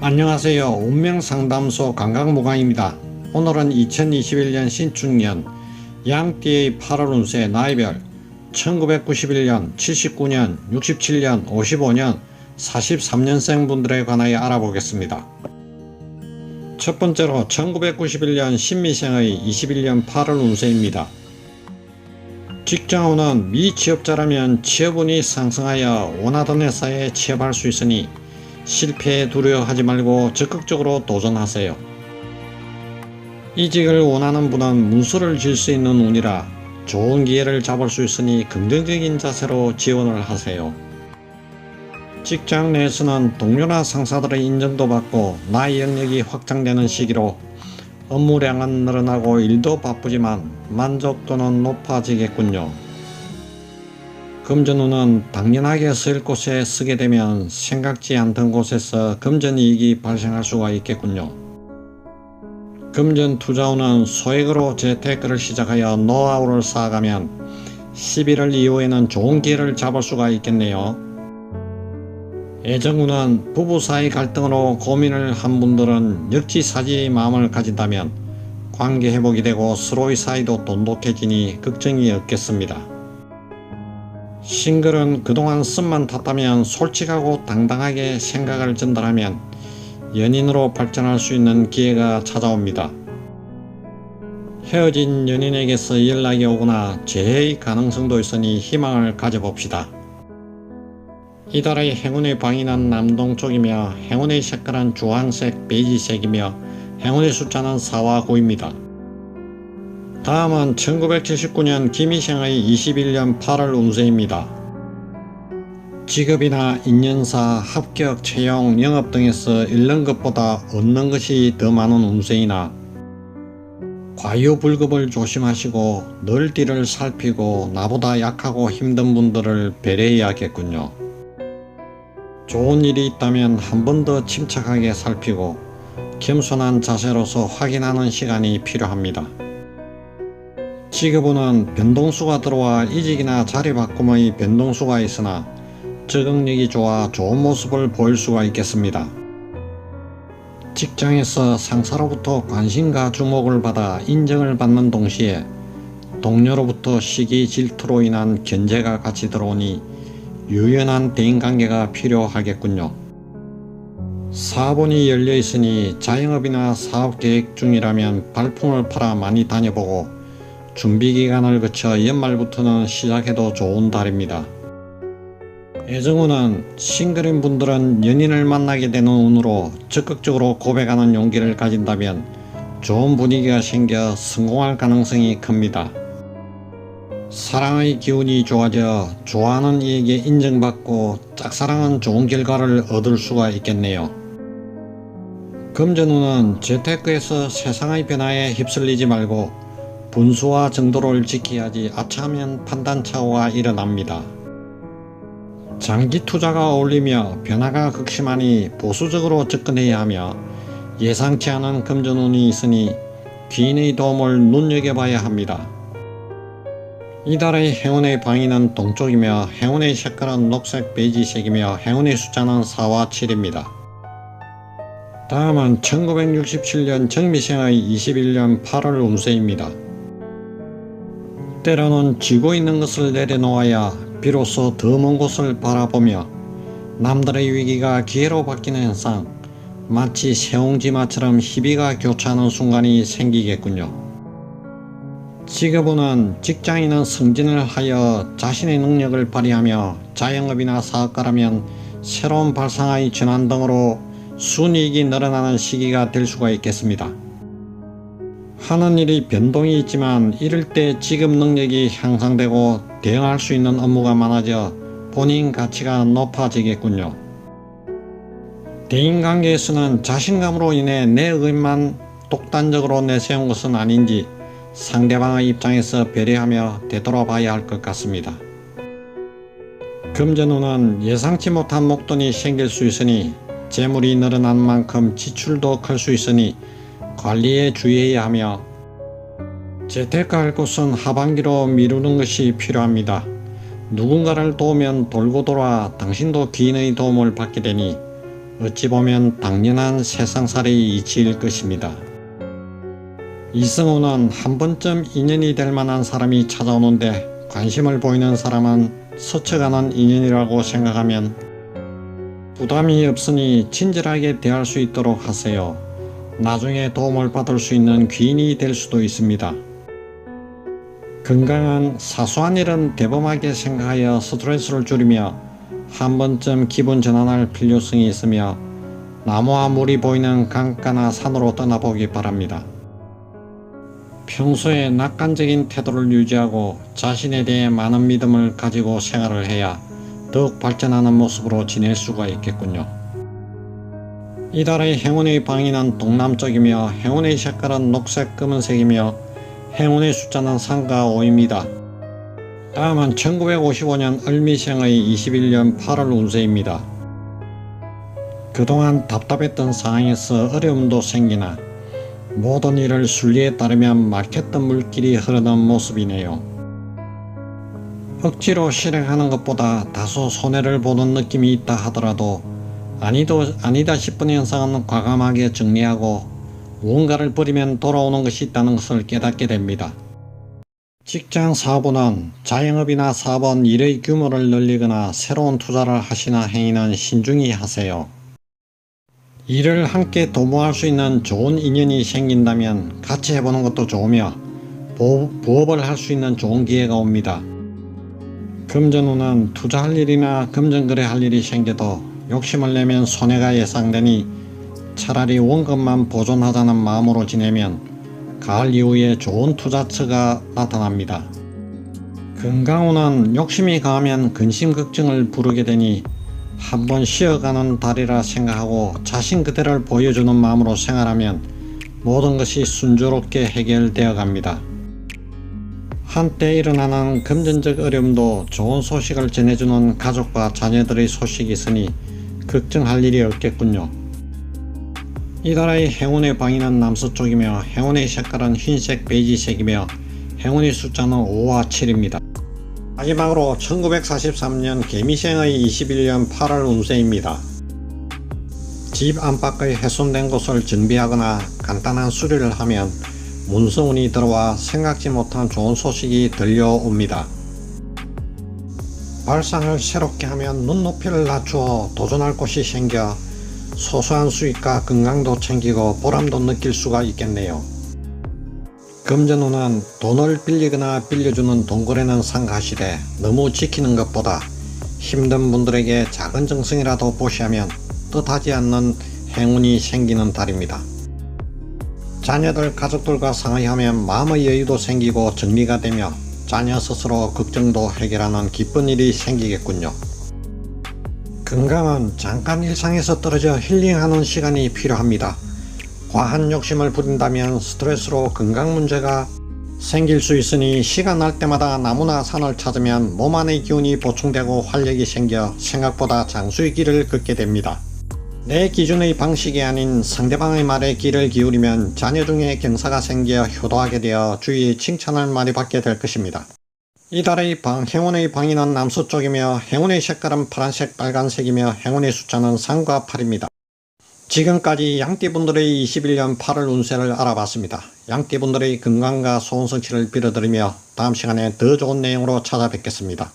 안녕하세요. 운명상담소 강강무강입니다. 오늘은 2021년 신축년 양띠의 8월 운세 나이별 1991년, 79년, 67년, 55년, 43년생 분들에 관하여 알아보겠습니다. 첫 번째로 1991년 신미생의 21년 8월 운세입니다. 직장운은 미취업자라면 취업운이 상승하여 원하던 회사에 취업할 수 있으니 실패에 두려워하지 말고 적극적으로 도전하세요. 이직을 원하는 분은 문서를 질 수 있는 운이라 좋은 기회를 잡을 수 있으니 긍정적인 자세로 지원을 하세요. 직장 내에서는 동료나 상사들의 인정도 받고 나의 영역이 확장되는 시기로 업무량은 늘어나고 일도 바쁘지만 만족도는 높아지겠군요. 금전운은 당연하게 쓸 곳에 쓰게 되면 생각지 않던 곳에서 금전이익이 발생할 수가 있겠군요. 금전 투자운은 소액으로 재테크를 시작하여 노하우를 쌓아가면 11월 이후에는 좋은 기회를 잡을 수가 있겠네요. 애정운은 부부 사이 갈등으로 고민을 한 분들은 역지사지의 마음을 가진다면 관계 회복이 되고 서로의 사이도 돈독해지니 걱정이 없겠습니다. 싱글은 그동안 씀만 탔다면 솔직하고 당당하게 생각을 전달하면 연인으로 발전할 수 있는 기회가 찾아옵니다. 헤어진 연인에게서 연락이 오거나 재회의 가능성도 있으니 희망을 가져봅시다. 이달의 행운의 방위는 남동쪽이며 행운의 색깔은 주황색, 베이지색이며 행운의 숫자는 4와 9입니다. 다음은 1979년 김희생의 21년 8월 운세입니다. 직업이나 인연사, 합격, 채용, 영업 등에서 잃는 것보다 얻는 것이 더 많은 운세이나 과유불급을 조심하시고 늘 뒤를 살피고 나보다 약하고 힘든 분들을 배려해야겠군요. 좋은 일이 있다면 한 번 더 침착하게 살피고 겸손한 자세로서 확인하는 시간이 필요합니다. 직업운은 변동수가 들어와 이직이나 자리 바꿈의 변동수가 있으나 적응력이 좋아 좋은 모습을 보일 수가 있겠습니다. 직장에서 상사로부터 관심과 주목을 받아 인정을 받는 동시에 동료로부터 시기 질투로 인한 견제가 같이 들어오니 유연한 대인관계가 필요하겠군요. 사본이 열려 있으니 자영업이나 사업 계획 중이라면 발품을 팔아 많이 다녀보고 준비 기간을 거쳐 연말부터는 시작해도 좋은 달입니다. 애정운은 싱글인 분들은 연인을 만나게 되는 운으로 적극적으로 고백하는 용기를 가진다면 좋은 분위기가 생겨 성공할 가능성이 큽니다. 사랑의 기운이 좋아져 좋아하는 이에게 인정받고 짝사랑은 좋은 결과를 얻을 수가 있겠네요. 금전운은 재테크에서 세상의 변화에 휩쓸리지 말고 분수와 정도를 지켜야지 아차하면 판단차오가 일어납니다. 장기 투자가 어울리며 변화가 극심하니 보수적으로 접근해야 하며 예상치 않은 금전운이 있으니 귀인의 도움을 눈여겨봐야 합니다. 이달의 행운의 방위는 동쪽이며 행운의 색깔은 녹색 베이지색이며 행운의 숫자는 4와 7입니다. 다음은 1967년 정미생의 21년 8월 운세입니다. 때로는 지고 있는 것을 내려놓아야 비로소 더 먼 곳을 바라보며 남들의 위기가 기회로 바뀌는 현상, 마치 세옹지마처럼 희비가 교차하는 순간이 생기겠군요. 직업운은 직장인은 승진을 하여 자신의 능력을 발휘하며 자영업이나 사업가라면 새로운 발상의 전환 등으로 순이익이 늘어나는 시기가 될 수가 있겠습니다. 하는 일이 변동이 있지만 이럴 때 직업 능력이 향상되고 대응할 수 있는 업무가 많아져 본인 가치가 높아지겠군요. 대인관계에서는 자신감으로 인해 내 의만 독단적으로 내세운 것은 아닌지 상대방의 입장에서 배려하며 되돌아봐야 할 것 같습니다. 금전운은 예상치 못한 목돈이 생길 수 있으니 재물이 늘어난 만큼 지출도 클 수 있으니 관리에 주의해야 하며 재테크할 곳은 하반기로 미루는 것이 필요합니다. 누군가를 도우면 돌고 돌아 당신도 귀인의 도움을 받게 되니 어찌 보면 당연한 세상살이 이치일 것입니다. 이승우는 한 번쯤 인연이 될 만한 사람이 찾아오는데 관심을 보이는 사람은 스쳐가는 인연이라고 생각하면 부담이 없으니 친절하게 대할 수 있도록 하세요. 나중에 도움을 받을 수 있는 귀인이 될 수도 있습니다. 건강한 사소한 일은 대범하게 생각하여 스트레스를 줄이며 한 번쯤 기분 전환할 필요성이 있으며 나무와 물이 보이는 강가나 산으로 떠나보기 바랍니다. 평소에 낙관적인 태도를 유지하고 자신에 대해 많은 믿음을 가지고 생활을 해야 더욱 발전하는 모습으로 지낼 수가 있겠군요. 이달의 행운의 방위는 동남쪽이며 행운의 색깔은 녹색 검은색이며 행운의 숫자는 상가 5입니다. 다음은 1955년 을미생의 21년 8월 운세입니다. 그동안 답답했던 상황에서 어려움도 생기나 모든 일을 순리에 따르면 막혔던 물길이 흐르는 모습이네요. 억지로 실행하는 것보다 다소 손해를 보는 느낌이 있다 하더라도 아니도 아니다 싶은 현상은 과감하게 정리하고 무언가를 버리면 돌아오는 것이 있다는 것을 깨닫게 됩니다. 직장 사업은 자영업이나 사업은 일의 규모를 늘리거나 새로운 투자를 하시나 행위는 신중히 하세요. 일을 함께 도모할 수 있는 좋은 인연이 생긴다면 같이 해보는 것도 좋으며 부, 부업을 할 수 있는 좋은 기회가 옵니다. 금전운은 투자할 일이나 금전 거래 할 일이 생겨도 욕심을 내면 손해가 예상되니 차라리 원금만 보존하자는 마음으로 지내면 가을 이후에 좋은 투자처가 나타납니다. 건강운은 욕심이 강하면 근심 걱정을 부르게 되니 한번 쉬어가는 달이라 생각하고 자신 그대를 보여주는 마음으로 생활하면 모든 것이 순조롭게 해결되어 갑니다. 한때 일어나는 금전적 어려움도 좋은 소식을 전해주는 가족과 자녀들의 소식이 있으니 걱정할 일이 없겠군요. 이달의 행운의 방위는 남서쪽이며 행운의 색깔은 흰색 베이지색이며 행운의 숫자는 5와 7입니다. 마지막으로 1943년 개미생의 21년 8월 운세입니다. 집 안팎의 훼손된 곳을 정비하거나 간단한 수리를 하면 문서운이 들어와 생각지 못한 좋은 소식이 들려옵니다. 발상을 새롭게 하면 눈높이를 낮추어 도전할 곳이 생겨 소소한 수익과 건강도 챙기고 보람도 느낄 수가 있겠네요. 금전운은 돈을 빌리거나 빌려주는 동거래는 상가시되 너무 지키는 것보다 힘든 분들에게 작은 정성이라도 보시하면 뜻하지 않는 행운이 생기는 달입니다. 자녀들 가족들과 상의하면 마음의 여유도 생기고 정리가 되며 자녀 스스로 걱정도 해결하는 기쁜 일이 생기겠군요. 건강은 잠깐 일상에서 떨어져 힐링하는 시간이 필요합니다. 과한 욕심을 부린다면 스트레스로 건강 문제가 생길 수 있으니 시간 날 때마다 나무나 산을 찾으면 몸 안의 기운이 보충되고 활력이 생겨 생각보다 장수의 길을 걷게 됩니다. 내 기준의 방식이 아닌 상대방의 말에 귀를 기울이면 자녀 중에 경사가 생겨 효도하게 되어 주위의 칭찬을 많이 받게 될 것입니다. 이달의 방, 행운의 방위는 남서쪽이며 행운의 색깔은 파란색, 빨간색이며 행운의 숫자는 3과 8입니다. 지금까지 양띠분들의 21년 8월 운세를 알아봤습니다. 양띠분들의 건강과 소원 성취를 빌어드리며 다음 시간에 더 좋은 내용으로 찾아뵙겠습니다.